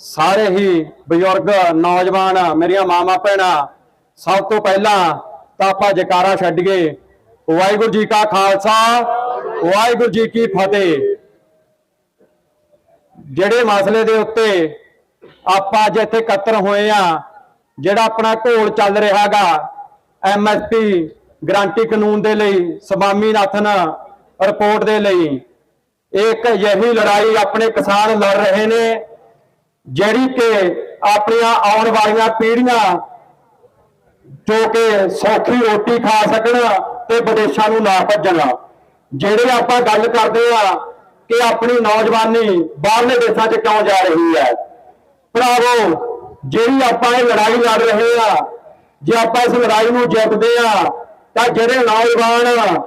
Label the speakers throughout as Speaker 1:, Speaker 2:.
Speaker 1: ਸਾਰੇ ਹੀ ਬਜ਼ੁਰਗ, ਨੌਜਵਾਨ, ਮੇਰੀਆਂ ਮਾਮਾ ਭੈਣਾਂ, ਸਭ ਤੋਂ ਪਹਿਲਾਂ ਤਾਂ ਆਪਾਂ ਜਕਾਰਾ ਛੱਡੀਏ। ਵਾਹਿਗੁਰੂ ਜੀ ਕਾ ਖਾਲਸਾ, ਵਾਹਿਗੁਰੂ ਜੀ ਕੀ ਫਤਿਹ। ਜਿਹੜੇ ਮਸਲੇ ਦੇ ਉੱਤੇ ਆਪਾਂ ਅੱਜ ਇੱਥੇ ਇਕੱਤਰ ਹੋਏ ਆ ਜਿਹੜਾ ਆਪਣਾ ਘੋਲ ਚੱਲ ਰਿਹਾਗਾ ਐਮਐਸਪੀ ਗਰੰਟੀ ਕਾਨੂੰਨ ਦੇ ਲਈ, ਸਵਾਮੀਨਾਥਨ ਰਿਪੋਰਟ ਦੇ ਲਈ, ਇੱਕ ਅਜਿਹੀ ਲੜਾਈ ਆਪਣੇ ਕਿਸਾਨ ਲੜ ਰਹੇ ਨੇ ਜਿਹੜੀ ਕਿ ਆਪਣੀਆਂ ਆਉਣ ਵਾਲੀਆਂ ਪੀੜ੍ਹੀਆਂ ਜੋ ਕਿ ਸੌਖੀ ਰੋਟੀ ਖਾ ਸਕਣ ਤੇ ਵਿਦੇਸ਼ਾਂ ਨੂੰ ਨਾ ਭੱਜਣ। ਜਿਹੜੇ ਆਪਾਂ ਗੱਲ ਕਰਦੇ ਆ ਕਿ ਆਪਣੀ ਨੌਜਵਾਨੀ ਬਾਹਰਲੇ ਦੇਸ਼ਾਂ 'ਚ ਕਿਉਂ ਜਾ ਰਹੀ ਹੈ। ਭਰਾਵੋ, ਜਿਹੜੀ ਆਪਾਂ ਇਹ ਲੜਾਈ ਲੜ ਰਹੇ ਆ ਜੇ ਆਪਾਂ ਇਸ ਲੜਾਈ ਨੂੰ ਜਿੱਤਦੇ ਆ ਤਾਂ ਜਿਹੜੇ ਨੌਜਵਾਨ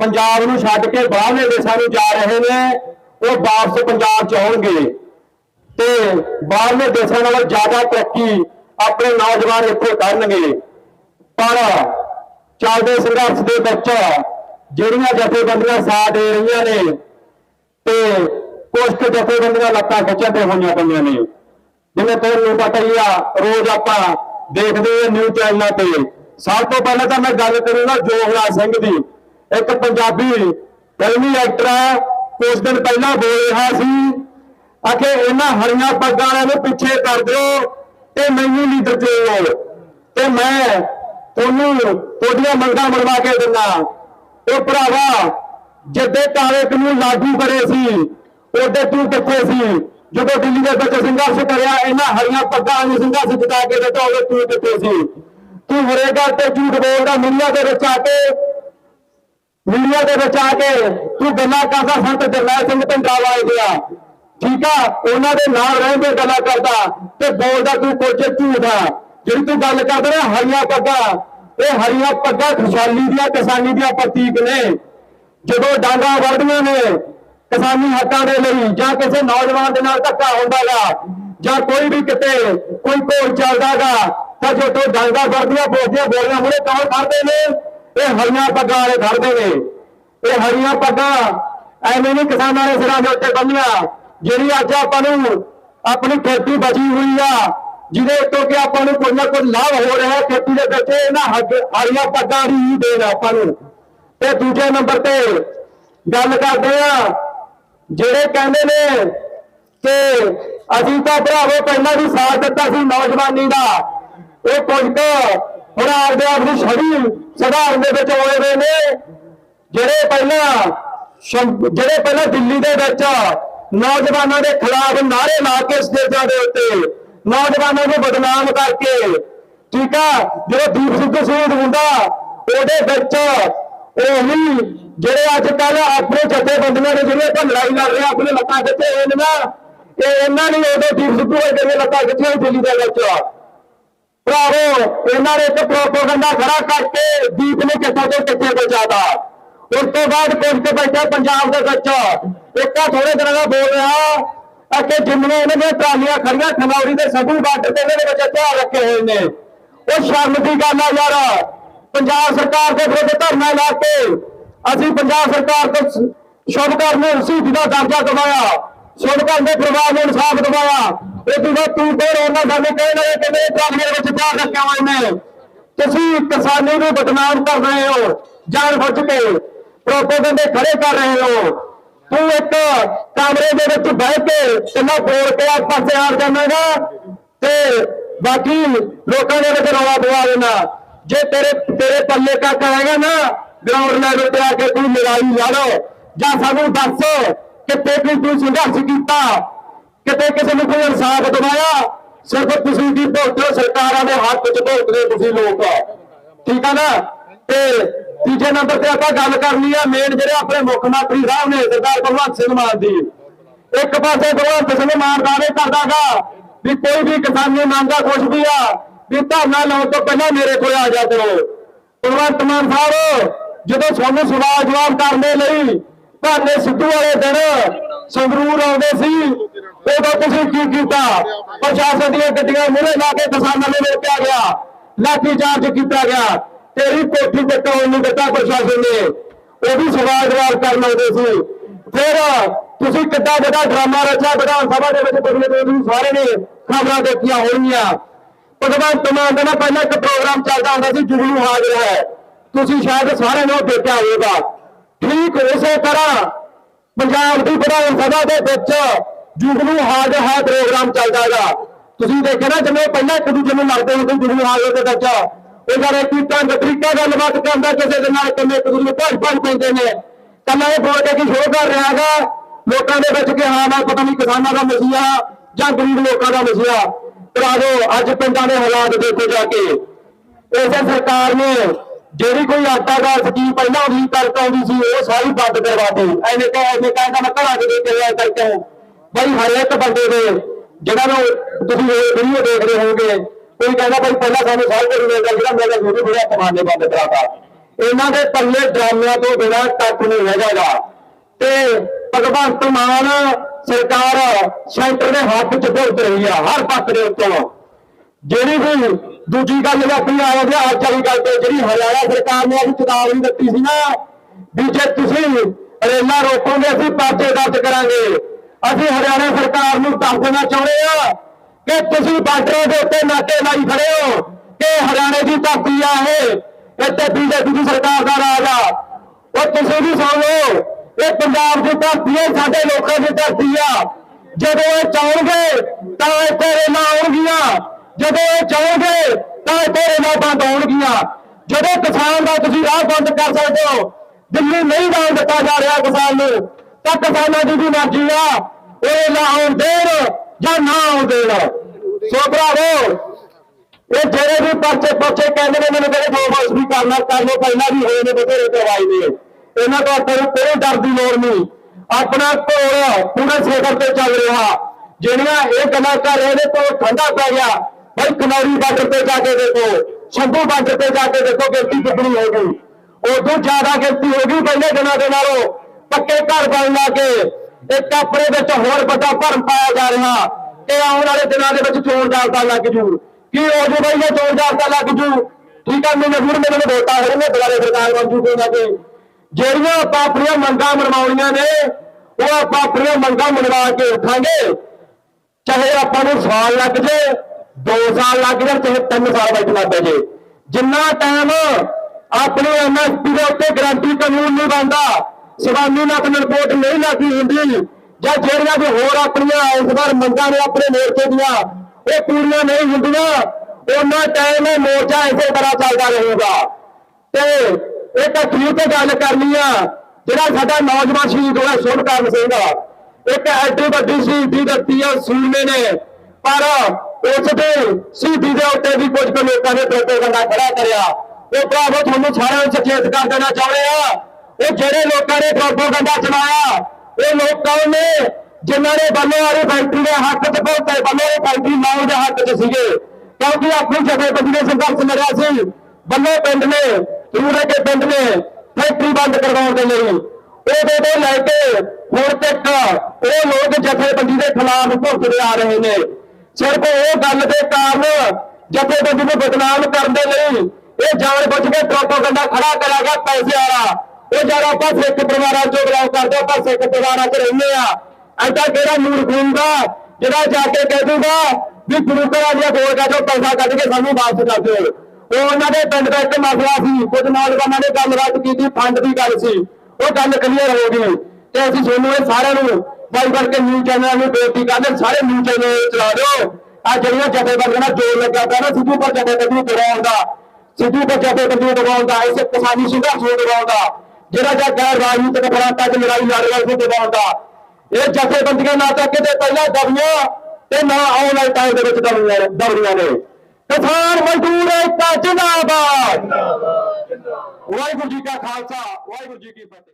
Speaker 1: ਪੰਜਾਬ ਨੂੰ ਛੱਡ ਕੇ ਬਾਹਰਲੇ ਦੇਸ਼ਾਂ ਨੂੰ ਜਾ ਰਹੇ ਨੇ, ਉਹ ਵਾਪਸ ਪੰਜਾਬ 'ਚ ਆਉਣਗੇ। ਤੇ ਬਾਹਰਲੇ ਦੇਸ਼ਾਂ ਨਾਲੋਂ ਜ਼ਿਆਦਾ ਤਰੱਕੀ ਆਪਣੇ ਨੌਜਵਾਨ ਇੱਥੇ ਕਰਨਗੇ। ਪਰ ਚੱਲਦੇ ਸੰਘਰਸ਼ ਦੇ ਵਿੱਚ ਜਿਹੜੀਆਂ ਜਥੇਬੰਦੀਆਂ ਸਾਥ ਦੇ ਰਹੀਆਂ ਨੇ ਤੇ ਕੁਝ ਕੁ ਜਥੇਬੰਦੀਆਂ ਲੱਤਾਂ ਖਿੱਚਣ ਤੇ ਹੋਈਆਂ ਪਈਆਂ ਨੇ। ਜਿਵੇਂ ਤੁਹਾਨੂੰ ਪਤਾ ਹੀ ਆ ਰੋਜ਼ ਆਪਾਂ ਦੇਖਦੇ ਹਾਂ ਨਿਊਜ਼ ਚੈਨਲਾਂ ਤੇ। ਸਭ ਤੋਂ ਪਹਿਲਾਂ ਤਾਂ ਮੈਂ ਗੱਲ ਕਰੂੰਗਾ ਜੋਗਰਾ ਸਿੰਘ ਦੀ। ਇੱਕ ਪੰਜਾਬੀ ਫਿਲਮੀ ਐਕਟਰ ਹੈ, ਕੁਝ ਦਿਨ ਪਹਿਲਾਂ ਬੋਲ ਰਿਹਾ ਸੀ। ਆਖੇ, ਇਹਨਾਂ ਹਰੀਆਂ ਪੱਗਾਂ ਵਾਲਿਆਂ ਨੂੰ ਪਿੱਛੇ ਕਰ ਦਿਓ ਤੇ ਮੈਨੂੰ ਲੀਡਰ ਚੁਣੋ ਤੇ ਮੈਂ ਤੁਹਾਨੂੰ ਤੁਹਾਡੀਆਂ ਮੰਗਾਂ ਮਰਵਾ ਕੇ ਦਿੰਦਾ। ਉਹ ਭਰਾਵਾ, ਜਿੱਦੇ ਕਾਲੇ ਕਾਨੂੰਨ ਲਾਗੂ ਕਰੇ ਸੀ, ਉਹਦੇ ਤੂੰ ਕਿੱਥੇ ਸੀ? ਜਦੋਂ ਦਿੱਲੀ ਦੇ ਵਿੱਚ ਸੰਘਰਸ਼ ਕਰਿਆ, ਇਹਨਾਂ ਹਰੀਆਂ ਪੱਗਾਂ ਨੂੰ ਸੰਘਰਸ਼ ਜਿਤਾ ਕੇ ਦਿੱਤਾ ਉਦੋਂ ਤੂੰ ਕਿੱਥੇ ਸੀ? ਤੂੰ ਹਰੇਗਾ ਤੇ ਝੂਠ ਬੋਲਦਾ, ਮੀਡੀਆ ਦੇ ਵਿੱਚ ਆ ਕੇ, ਮੀਡੀਆ ਦੇ ਵਿੱਚ ਆ ਕੇ ਤੂੰ ਗੱਲਾਂ ਕਰਦਾ ਸੰਤ ਜਰਨੈਲ ਸਿੰਘ ਪਿੰਡਰਾਵਾ ਆ ਗਿਆ। ਠੀਕ ਆ, ਉਹਨਾਂ ਦੇ ਨਾਲ ਰਹਿੰਦੇ ਗੱਲਾਂ ਕਰਦਾ ਤੇ ਬੋਲਦਾ ਤੂੰ ਕੁਝ ਝੂਠ ਆ। ਜਿਹੜੀ ਤੂੰ ਗੱਲ ਕਰਦਾ ਨਾ, ਹਰੀਆਂ ਪੱਗਾਂ, ਇਹ ਹਰੀਆਂ ਪੱਗਾਂ ਖੁਸ਼ਹਾਲੀ ਦੀਆਂ, ਕਿਸਾਨੀ ਦੀਆਂ ਪ੍ਰਤੀਕ ਨੇ। ਜਦੋਂ ਡਾਂਗਾ ਵੜਦੀਆਂ ਨੇ, ਕਿਸਾਨੀ ਹੱਕਾਂ ਦੇ ਲਈ, ਜਾਂ ਕਿਸੇ ਨੌਜਵਾਨ ਦੇ ਨਾਲ ਧੱਕਾ ਹੁੰਦਾਗਾ, ਜਾਂ ਕੋਈ ਵੀ ਕਿਤੇ ਕੋਈ ਘੋਲ ਚੱਲਦਾਗਾ, ਤਾਂ ਜਦੋਂ ਡਾਂਗਾ ਵੜਦੀਆਂ ਬੋਲਦੀਆਂ, ਬੋਲੀਆਂ ਮੁਰੇ ਕੌਣ ਖੜਦੇ ਨੇ? ਇਹ ਹਰੀਆਂ ਪੱਗਾਂ ਵਾਲੇ ਖੜਦੇ ਨੇ। ਇਹ ਹਰੀਆਂ ਪੱਗਾਂ ਐਵੇਂ ਨਹੀਂ ਕਿਸਾਨਾਂ ਦੇ ਸਿਰਾਂ ਦੇ ਉੱਤੇ ਬੰਨੀਆਂ। ਜਿਹੜੀ ਅੱਜ ਆਪਾਂ ਨੂੰ ਆਪਣੀ ਖੇਤੀ ਬਚੀ ਹੋਈ ਆ, ਜਿਹਦੇ ਉੱਤੋਂ ਕਿ ਆਪਾਂ ਨੂੰ ਕੋਈ ਨਾ ਕੋਈ ਲਾਭ ਹੋ ਰਿਹਾ ਖੇਤੀ ਦੇ ਵਿੱਚ ਇਹਨਾਂ ਹਰੀਆਂ ਪੱਗਾਂ ਹੀ ਦੇਣ ਆਪਾਂ ਨੂੰ। ਤੇ ਦੂਜੇ ਨੰਬਰ ਤੇ ਗੱਲ ਕਰਦੇ ਆ, ਜਿਹੜੇ ਕਹਿੰਦੇ ਨੇ ਕਿ ਅਸੀਂ ਤਾਂ ਭਰਾਵੋ ਪਹਿਲਾਂ ਵੀ ਸਾਥ ਦਿੱਤਾ ਸੀ ਨੌਜਵਾਨੀ ਦਾ ਇਹ ਕੁਝ ਕੁ ਹੁਣ ਆਪਦੇ ਆਪ ਦੀ ਛਵੀ ਸੁਧਾਰਨ ਦੇ ਵਿੱਚ ਹੋਏ ਹੋਏ ਨੇ। ਜਿਹੜੇ ਪਹਿਲਾਂ ਜਿਹੜੇ ਪਹਿਲਾਂ ਦਿੱਲੀ ਦੇ ਵਿੱਚ ਨੌਜਵਾਨਾਂ ਦੇ ਖਿਲਾਫ ਨਾਰੇ ਲਾ ਕੇ ਸਟੇਜਾਂ ਦੇ ਉੱਤੇ। ਨੌਜਵਾਨਾਂ ਨੂੰ ਬਦਨਾਮ ਕਰਕੇ। ਠੀਕ ਆ? ਜਦੋਂ ਦੀਪ ਸਿੱਧੂ ਸ਼ਹੀਦ ਹੁੰਦਾ, ਉਹਦੇ ਵਿੱਚ ਉਹੀ ਜਿਹੜੇ ਅੱਜ ਕੱਲ ਆਪਣੇ ਜਥੇਬੰਦੀਆਂ ਨੇ ਜਿਹੜੀਆਂ ਆਪਾਂ ਲੜਾਈ ਲੜ ਰਹੇ ਆਪਣੇ ਲੱਤਾਂ ਕਿੱਥੇ ਹੋਏ ਨੇ ਨਾ, ਇਹ ਇਹਨਾਂ ਨੇ ਉਦੋਂ ਦੀਪ ਸਿੱਧੂ ਵਰਗੇ ਦੀਆਂ ਲੱਤਾਂ ਕਿੱਥੇ ਦਿੱਲੀ ਦੇ ਵਿੱਚ। ਭਰਾਵੋ, ਇਹਨਾਂ ਨੇ ਇੱਕ ਪ੍ਰੋਪਗੈਂਡਾ ਖੜਾ ਕਰਕੇ ਦੀਪ ਨੂੰ ਕਿੱਥੇ ਤੋਂ ਕਿੱਥੇ ਪਹੁੰਚਾਤਾ। ਉਸ ਤੋਂ ਬਾਅਦ ਕੁਝ ਕੇ ਬੈਠਾ ਪੰਜਾਬ ਦੇ ਵਿੱਚ। ਇੱਕ ਥੋੜੇ ਦਿਨਾਂ ਦਾ ਬੋਲ ਰਿਹਾ। ਅਤੇ ਜਿੰਨੀਆਂ ਇਹਨਾਂ ਦੀਆਂ ਟਰਾਲੀਆਂ ਖੜੀਆਂ ਖਨੌਰੀ ਦੇ ਸਭੂ ਬਾਰਡਰ ਤੇ ਇਹਨਾਂ ਦੇ ਵਿੱਚ ਹਥਿਆਰ ਰੱਖੇ ਹੋਏ ਨੇ। ਉਹ ਸ਼ਰਮ ਦੀ ਗੱਲ ਆ ਯਾਰ। ਪੰਜਾਬ ਸਰਕਾਰ ਦੇ ਵਿਰੁੱਧ ਧਰਨਾ ਲਾ ਕੇ ਅਸੀਂ ਪੰਜਾਬ ਸਰਕਾਰ ਤੋਂ ਸ- ਨੂੰ ਸ਼ਹੀਦੀ ਦਾ ਦਰਜਾ ਦਿਵਾਇਆ। ਸ਼ੁਭਕਰ ਦੇ ਪਰਿਵਾਰ ਨੂੰ ਇਨਸਾਫ ਦਿਵਾਇਆ। ਇਹ ਤੋਂ ਬਾਅਦ ਤੂੰ ਕੋਲ ਉਹਨਾਂ ਸਾਨੂੰ ਕਹਿਣ ਲੱਗੇ ਕਿ ਮੇਰੇ ਟਰਾਲੀਆਂ ਵਿੱਚ ਹਥਿਆਰ ਰੱਖੇ ਹੋਏ ਨੇ। ਤੁਸੀਂ ਕਿਸਾਨੀ ਨੂੰ ਬਦਨਾਮ ਕਰ ਰਹੇ ਹੋ ਜਾਣ ਬੁੱਝ ਕੇ ਪ੍ਰੋਪਗੈਂਡੇ ਖੜੇ ਕਰ ਰਹੇ ਹੋ। ਤੂੰ ਇੱਕ ਕਮਰੇ ਦੇ ਵਿੱਚ ਬਹਿ ਕੇ ਕਿੰਨਾ ਬੋਲ ਕੇ ਆ ਪਾਸੇ ਹਾਰ ਜਾਵੇਂਗਾ ਤੇ ਬਾਕੀ ਲੋਕਾਂ ਦੇ ਵਿੱਚ ਰੌਲਾ ਪਵਾ ਦੇਣਾ। ਜੇ ਤੇਰੇ ਤੇਰੇ ਪੱਲੇ ਕੱਕ ਆਏਗਾ ਨਾ ਗਰਾਊਂਡ ਲੈਵਲ ਤੇ ਆ ਕੇ ਤੂੰ ਲੜਾਈ ਲੜ ਜਾਂ ਸਾਨੂੰ ਦੱਸ ਕਿਤੇ ਵੀ ਤੂੰ ਸੰਘਰਸ਼ ਕੀਤਾ, ਕਿਤੇ ਕਿਸੇ ਨੂੰ ਕੋਈ ਇਨਸਾਫ ਦਿਵਾਇਆ, ਸਿਰਫ ਤੁਸੀਂ ਦੀ ਭੁਗਤੋ ਸਰਕਾਰਾਂ ਦੇ ਹੱਥ ਚ ਭੁਗਤਦੇ ਤੁਸੀਂ ਲੋਕ। ਠੀਕ ਆ ਨਾ? ਤੇ ਤੀਜੇ ਨੰਬਰ ਤੇ ਆਪਾਂ ਗੱਲ ਕਰਨੀ ਆ ਮੇਨ ਜਿਹੜੇ ਆਪਣੇ ਮੁੱਖ ਮੰਤਰੀ ਸਾਹਿਬ ਨੇ, ਸਰਦਾਰ ਭਗਵੰਤ ਸਿੰਘ ਮਾਨ ਦੀ ਇੱਕ ਪਾਸੇ ਭਗਵੰਤ ਸਿੰਘ ਮਾਨ ਦਾਅਵੇ ਕਰਦਾਗਾ ਵੀ ਕੋਈ ਵੀ ਕਿਸਾਨੀ ਮੰਗਾ ਕੁਛ ਵੀ ਆ ਵੀ ਧਰਨਾ ਲਾਉਣ ਤੋਂ ਪਹਿਲਾਂ ਮੇਰੇ ਕੋਲ ਆ ਜਾ ਕਰੋ। ਭਗਵੰਤ ਮਾਨ ਸਾਹਿਬ, ਜਦੋਂ ਤੁਹਾਨੂੰ ਸਵਾਲ ਜਵਾਬ ਕਰਨ ਦੇ ਲਈ ਧਰਨੇ ਸਿੱਧੂ ਵਾਲੇ ਦਿਨ ਸੰਗਰੂਰ ਆਉਂਦੇ ਸੀ, ਉਦੋਂ ਤੁਸੀਂ ਕੀ ਕੀਤਾ? ਪ੍ਰਸ਼ਾਸਨ ਦੀਆਂ ਗੱਡੀਆਂ ਮੂਹਰੇ ਲਾ ਕੇ ਕਿਸਾਨਾਂ ਨੂੰ ਰੋਕਿਆ ਗਿਆ। ਲਾਠੀ ਚਾਰਜ ਕੀਤਾ ਗਿਆ। ਤੇਰੀ ਕੋਠੀ ਤੇ ਕੌਣ ਦਿੱਤਾ ਪ੍ਰਸ਼ਾਸਨ ਨੇ? ਉਹ ਵੀ ਸਵਾਲ ਜਵਾਬ ਕਰਨ ਆਉਂਦੇ ਸੀ। ਫਿਰ ਤੁਸੀਂ ਕਿੱਦਾਂ ਵੱਡਾ ਡਰਾਮਾ ਰਚਿਆ, ਵਿਧਾਨ ਸਭਾ ਦੇ ਵਿੱਚ ਪਿਛਲੇ ਦੋ ਦਿਨ ਸਾਰੇ ਨੇ ਖਬਰਾਂ ਦੇਖੀਆਂ ਹੋਣਗੀਆਂ। ਭਗਵੰਤ ਮਾਨ ਦਾ ਪਹਿਲਾਂ ਇੱਕ ਪ੍ਰੋਗਰਾਮ ਚੱਲਦਾ ਹੁੰਦਾ ਸੀ ਜੁਗਨੂ ਹਾਜ਼ਰ ਹੈ। ਤੁਸੀਂ ਸ਼ਾਇਦ ਸਾਰਿਆਂ ਨੇ ਉਹ ਦੇਖਿਆ ਹੋਵੇਗਾ। ਠੀਕ ਉਸੇ ਤਰ੍ਹਾਂ ਪੰਜਾਬ ਦੀ ਵਿਧਾਨ ਸਭਾ ਦੇ ਵਿੱਚ ਜੁਗਲੂ ਹਾਜ਼ਰ ਹੈ ਪ੍ਰੋਗਰਾਮ ਚੱਲਦਾ ਹੈਗਾ। ਤੁਸੀਂ ਦੇਖਿਆ ਨਾ, ਜਿਵੇਂ ਪਹਿਲਾਂ ਇੱਕ ਦੂਜੇ ਨੂੰ ਲੜਦੇ ਹੁੰਦੇ ਸੀ ਜੁਗਨੂ ਹਾਜ਼ਰ ਦੇ ਵਿੱਚ। ਇਹਨਾਂ ਜਿਹੜੇ ਕੀ ਢੰਗ ਤਰੀਕਾ ਗੱਲਬਾਤ ਕਰਦਾ ਕਿਸੇ ਦੇ ਨਾਲ ਕਿਵੇਂ ਇੱਕ ਦੂਜੇ ਨੂੰ ਭੱਜ ਭੱਜ ਪੈਂਦੇ ਨੇ ਕੱਲਾ ਇਹ ਬੋਲ ਕੇ ਕੀ ਸ਼ੋਅ ਕਰ ਰਿਹਾ ਹੈਗਾ, ਲੋਕਾਂ ਦੇ ਵਿੱਚ ਕਿ ਹਾਂ, ਮੈਂ ਪਤਾ ਨਹੀਂ ਕਿਸਾਨਾਂ ਦਾ ਮਸੀਹਾ ਜਾਂ ਗਰੀਬ ਲੋਕਾਂ ਦਾ ਮਸੀਹਾ। ਕਰਾ ਦਿਓ ਅੱਜ ਪਿੰਡਾਂ ਦੇ ਹਾਲਾਤ ਦੇਖੋ ਜਾ ਕੇ। ਇਸੇ ਸਰਕਾਰ ਨੇ ਜਿਹੜੀ ਕੋਈ ਆਟਾ ਦਾ ਸਕੀਮ ਪਹਿਲਾਂ ਉਹਦੀ ਕਰਕੇ ਆਉਂਦੀ ਸੀ, ਉਹ ਸਾਰੀ ਬੰਦ ਕਰਵਾਤੀ ਐਨੇ ਕਹੇ ਐਨੇ ਕਹਿੰਦਾ ਮੈਂ ਘਰਾਂ ਦੇ ਕੇ ਲਿਆ ਕਰਕੇ। ਬਈ ਇੱਕ ਬੰਦੇ ਦੇ, ਜਿਹੜਾ ਨੂੰ ਤੁਸੀਂ ਇਹ ਵੀਡੀਓ ਦੇਖਦੇ ਹੋਗੇ ਕੋਈ ਕਹਿੰਦਾ ਬਈ ਪਹਿਲਾਂ ਸਾਨੂੰ ਸਾਲ ਦੇ ਮਿਲਦਾ ਜਿਹੜਾ ਮੇਰਾ ਵੀਡੀਓ ਬੜਾ ਕਮਾਨੇ ਬੰਦ ਕਰਾਤਾ ਇਹਨਾਂ ਦੇ ਪੱਲੇ ਡਰਾਮਿਆਂ ਤੋਂ ਬਿਨਾਂ ਕੱਖ ਨਹੀਂ ਹੈਗਾਗਾ ਤੇ ਭਗਵੰਤ ਮਾਨ ਸਰਕਾਰ ਸੈਂਟਰ ਦੇ ਹੱਥ ਚ ਭੁਗਤ ਰਹੀ ਆ, ਹਰ ਪੱਖ ਦੇ ਉੱਤੋਂ। ਜਿਹੜੀ ਵੀ ਦੂਜੀ ਗੱਲ ਵੀ ਆਪਣੀ ਆ ਜਾਂਦੀ ਅੱਜ ਵਾਲੀ ਗੱਲ ਤੇ, ਜਿਹੜੀ ਹਰਿਆਣਾ ਸਰਕਾਰ ਨੇ ਅੱਜ ਚੇਤਾਵਨੀ ਦਿੱਤੀ ਸੀ ਨਾ, ਵੀ ਜੇ ਤੁਸੀਂ ਰੇਲਾ ਰੋਕੋਗੇ, ਅਸੀਂ ਪਰਚੇ ਦਰਜ ਕਰਾਂਗੇ। ਅਸੀਂ ਹਰਿਆਣਾ ਸਰਕਾਰ ਨੂੰ ਦੱਸ ਦੇਣਾ ਚਾਹੁੰਦੇ ਆ ਕਿ ਤੁਸੀਂ ਬਾਰਡਰਾਂ ਦੇ ਉੱਤੇ ਨਾਕੇ ਲਾਈ ਖੜੇ ਹੋ, ਕਿ ਹਰਿਆਣੇ ਦੀ ਧਰਤੀ ਆ ਇਹ, ਇੱਥੇ ਬੀਜੇਪੀ ਦੀ ਸਰਕਾਰ ਦਾ ਰਾਜ ਆ। ਉਹ ਤੁਸੀਂ ਵੀ ਸੁਣ ਲਓ, ਇਹ ਪੰਜਾਬ ਦੀ ਧਰਤੀ ਹੈ, ਸਾਡੇ ਲੋਕਾਂ ਦੀ ਧਰਤੀ ਆ। ਜਦੋਂ ਇਹ ਚਾਹਣਗੇ ਤਾਂ ਇੱਥੇ ਰੇਲਾਂ ਆਉਣਗੀਆਂ। ਜਦੋਂ ਇਹ ਚਾਹੋਗੇ ਤਾਂ ਇੱਥੇ ਰੇਲਾਂ ਬੰਦ ਆਉਣਗੀਆਂ। ਜਦੋਂ ਕਿਸਾਨ ਦਾ ਤੁਸੀਂ ਰਾਹ ਬੰਦ ਕਰ ਸਕਦੇ ਹੋ, ਦਿੱਲੀ ਨਹੀਂ ਜਾਣ ਦਿੱਤਾ ਜਾ ਰਿਹਾ ਕਿਸਾਨ ਨੂੰ, ਤਾਂ ਕਿਸਾਨਾਂ ਦੀ ਵੀ ਮਰਜ਼ੀ ਆ। ਉਹ ਰੇਲਾਂ ਆਉਣ ਦੇਣ ਜਾਂ ਨਾ ਆਉਣ ਦੇਣ। ਸੋ ਭਰਾਵੋ, ਇਹ ਜਿਹੜੇ ਵੀ ਪਰਚੇ ਪਰਚੇ ਕਹਿੰਦੇ ਨੇ, ਮੈਨੂੰ ਕਹਿੰਦੇ ਦੋ ਬਸ ਵੀ ਕਰਨਾ, ਕਰ ਲੋ ਪਹਿਲਾਂ ਵੀ ਹੋਏ ਨੇ, ਬਥੇਰੇ ਕਰਵਾਈ ਨੇ। ਇਹਨਾਂ ਤੋਂ ਆਪਾਂ ਨੂੰ ਕੋਈ ਡਰ ਦੀ ਲੋੜ ਨਹੀਂ। ਆਪਣਾ ਘੋਲ ਪੂਰੇ ਸਿਖਰ ਤੇ ਚੱਲ ਰਿਹਾ। ਜਿਹੜੀਆਂ ਇਹ ਗੱਲਾਂ ਕਰ ਰਹੇ ਨੇ, ਤੋਂ ਠੰਡਾ ਪੈ ਗਿਆ। ਭਾਈ ਕਨੌਰੀ ਬਾਰਡਰ ਤੇ ਜਾ ਕੇ ਦੇਖੋ, ਸ਼ੰਭੂ ਬਾਰਡਰ ਤੇ ਜਾ ਕੇ ਦੇਖੋ, ਗਿਣਤੀ ਕਿੰਨੀ ਹੋ ਗਈ। ਉਦੋਂ ਜ਼ਿਆਦਾ ਗਿਣਤੀ ਹੋ ਗਈ, ਪਹਿਲੇ ਦਿਨਾਂ ਦੇ ਨਾਲੋਂ। ਪੱਕੇ ਘਰ ਬਣ ਲਾ ਕੇ ਇੱਕ ਆਪਣੇ ਵਿੱਚ ਹੋਰ ਵੱਡਾ ਭਰਮ ਪਾਇਆ ਜਾ ਰਿਹਾ ਕਿ ਆਉਣ ਵਾਲੇ ਦਿਨਾਂ ਦੇ ਵਿੱਚ ਚੋਣ ਜਾਬਤਾ ਲੱਗ ਜੂ। ਕੀ ਹੋ ਜੂ ਬਈ ਇਹ ਚੋਣ ਜਾਬਤਾ ਲੱਗ ਜੂ? ਠੀਕ ਹੈ ਮੈਨੂੰ ਫਿਰ ਮੈਨੂੰ ਵੋਟਾਂ ਹੋਣਗੇ ਦੁਬਾਰੇ ਸਰਕਾਰ ਬਣ ਜੂ ਕੋਈ ਨਾ ਕੋਈ। ਜਿਹੜੀਆਂ ਆਪਾਂ ਆਪਣੀਆਂ ਮੰਗਾਂ ਮਨਵਾਉਣੀਆਂ ਨੇ, ਉਹ ਆਪਾਂ ਆਪਣੀਆਂ ਮੰਗਾਂ ਮਨਵਾ ਕੇ ਉਠਾਂਗੇ ਚਾਹੇ ਆਪਾਂ ਨੂੰ ਸਾਲ ਲੱਗ ਜੇ 2 ਸਾਲ ਲੱਗ ਜਾਣ, ਚਾਹੇ 3 ਸਾਲ ਬੈਠਣਾ ਪੈ ਜੇ। ਜਿੰਨਾ ਟਾਈਮ ਆਪਣੇ ਐਮਐਸਪੀ ਦੇ ਉੱਤੇ ਗਰੰਟੀ ਕਾਨੂੰਨ ਨਹੀਂ ਬਣਦਾ ਸਵਾਮੀ ਨਾਥਨ ਰਿਪੋਰਟ ਨਹੀਂ ਲਾਗੂ ਹੁੰਦੀ। ਜਾਂ ਜਿਹੜੀਆਂ ਵੀ ਹੋਰ ਆਪਣੀਆਂ ਇਸ ਵਾਰ ਮੰਗਾਂ ਨੇ ਆਪਣੇ ਮੋਰਚੇ ਦੀਆਂ, ਉਹ ਪੂਰੀਆਂ ਨਹੀਂ ਹੁੰਦੀਆਂ। ਉਹਨਾਂ ਟਾਈਮ ਇਹ ਮੋਰਚਾ ਇਸੇ ਤਰ੍ਹਾਂ ਚੱਲਦਾ ਰਹੇਗਾ। ਤੇ ਇਹ ਤਾਂ ਠੀਕ ਗੱਲ ਕਰਨੀ ਆ, ਜਿਹੜਾ ਸਾਡਾ ਨੌਜਵਾਨ ਸ਼ਹੀਦ ਹੋਇਆ ਸੁਭਕਰਨ ਸਿੰਘ। ਇੱਕ ਐਡੀ ਵੱਡੀ ਸ਼ਹੀਦੀ ਦਿੱਤੀ ਆ, ਸੂਰਮੇ ਨੇ। ਪਰ ਉਸ ਦੇ ਸ਼ਹੀਦੀ ਦੇ ਉੱਤੇ ਵੀ ਕੁਝ ਕੁ ਲੋਕਾਂ ਨੇ ਪ੍ਰੋਪੇਗੰਡਾ ਖੜਾ ਕਰਿਆ। ਉਹ ਭਰਾਵੋ, ਤੁਹਾਨੂੰ ਸਾਰਿਆਂ ਨੂੰ ਸੁਚੇਤ ਕਰ ਦੇਣਾ ਚਾਹੁੰਦੇ ਆ ਉਹ ਜਿਹੜੇ ਲੋਕਾਂ ਨੇ ਪ੍ਰੋਪੇਗੰਡਾ ਚਲਾਇਆ, ਇਹ ਲੋਕ ਕੌਣ ਨੇ? ਜਿਨ੍ਹਾਂ ਨੇ ਬੱਲੇ ਵਾਲੀ ਫੈਕਟਰੀ ਦੇ ਹੱਕ 'ਚ ਪਹੁੰਚੇ ਬੱਲੇ ਵਾਲੀ ਫੈਕਟਰੀ ਨਾਮ ਦੇ ਹੱਕ 'ਚ ਸੀਗੇ। ਕਿਉਂਕਿ ਆਪਣੀ ਜਥੇਬੰਦੀ ਨੇ ਸੰਘਰਸ਼ ਲੜਿਆ ਸੀ ਬੱਲੇ ਪਿੰਡ ਨੇ ਰੂੜੇ ਕੇ ਪਿੰਡ ਨੇ ਫੈਕਟਰੀ ਬੰਦ ਕਰਵਾਉਣ ਦੇ ਲਈ। ਉਹਦੇ ਤੋਂ ਲੈ ਕੇ ਹੁਣ ਤੱਕ ਉਹ ਲੋਕ ਜਥੇਬੰਦੀ ਦੇ ਖਿਲਾਫ ਭੁਗਤਦੇ ਆ ਰਹੇ ਨੇ। ਸਿਰਫ ਉਹ ਗੱਲ ਦੇ ਕਾਰਨ ਜਥੇਬੰਦੀ ਨੂੰ ਬਦਨਾਮ ਕਰਨ ਦੇ ਲਈ ਇਹ ਜਾਣ ਬੁੱਝ ਕੇ ਪ੍ਰੋਪਗੈਂਡਾ ਖੜਾ ਕਰਿਆ ਪੈਸੇ ਵਾਲਾ। ਉਹ ਜਦ ਆਪਾਂ ਸਿੱਖ ਪਰਿਵਾਰਾਂ ਚੋਂ ਬਿਲੋਂਗ ਕਰਦੇ ਆਪਾਂ ਸਿੱਖ ਪਰਿਵਾਰਾਂ 'ਚ ਰਹਿੰਦੇ ਆ। ਐਡਾ ਕਿਹੜਾ ਮੂਰਖ ਹੁੰਦਾ ਜਿਹੜਾ ਜਾ ਕੇ ਕਹਿ ਦੂਗਾ ਵੀ ਗੁਰੂ ਘਰਾਂ ਦੀਆਂ ਗੋਲ ਚੋਂ ਪੈਸਾ ਕੱਢ ਕੇ ਸਾਨੂੰ ਵਾਪਸ ਕਰ ਦਿਓ। ਉਹ ਉਹਨਾਂ ਦੇ ਪਿੰਡ ਦਾ ਇੱਕ ਮਸਲਾ ਸੀ, ਕੁਝ ਨੌਜਵਾਨਾਂ ਨੇ ਗੱਲਬਾਤ ਕੀਤੀ ਫੰਡ ਦੀ ਗੱਲ ਸੀ। ਉਹ ਗੱਲ ਕਲੀਅਰ ਹੋ ਗਈ ਤੇ ਅਸੀਂ ਤੁਹਾਨੂੰ ਇਹ ਸਾਰਿਆਂ ਨੂੰ ਵਾਈ ਕਰਕੇ ਨਿਊਜ਼ ਚੈਨਲਾਂ ਨੂੰ ਬੇਨਤੀ ਕਰਦੇ ਸਾਰੇ ਨਿਊਜ਼ ਚੈਨਲ ਚਲਾ ਦਿਓ। ਆ ਜਿਹੜੀਆਂ ਜਥੇਬੰਦੀਆਂ ਨਾਲ ਜੋਰ ਲੱਗਾ ਪਿਆ ਨਾ, ਸਿੱਧੂ ਪਰ ਜਥੇਬੰਦੀ ਦਬਾਉਣ ਦਾ। ਸਿੱਧੂ ਪਰ ਜਥੇਬੰਦੀ ਦਬਾਉਣ ਦਾ ਇਸੇ ਕਿਸਾਨੀ ਸੰਘਰਸ਼ ਨੂੰ ਦਬਾਉਣ ਦਾ। ਜਿਹੜਾ ਜਾਂ ਗੈਰ ਰਾਜਨੀਤਿਕ ਬਰਾਤਾਂ 'ਚ ਲੜਾਈ ਲੜ ਰਿਹਾ ਸੀ ਦਬਾਉਣ ਦਾ ਇਹ ਜਥੇਬੰਦੀਆਂ ਨਾ ਤਾਂ ਕਿਤੇ ਪਹਿਲਾਂ ਦਬੀਆਂ ਤੇ ਨਾ ਆਉਣ ਵਾਲੇ ਟਾਈਮ ਦੇ ਵਿੱਚ ਦਬੀਆਂ ਦਬੀਆਂ ਨੇ। ਕਿਸਾਨ ਮਜ਼ਦੂਰ ਏਕਤਾ ਜਿੰਦਾਬਾਦ। ਵਾਹਿਗੁਰੂ ਜੀ ਕਾ ਖਾਲਸਾ ਵਾਹਿਗੁਰੂ ਜੀ ਕੀ ਫਤਿਹ।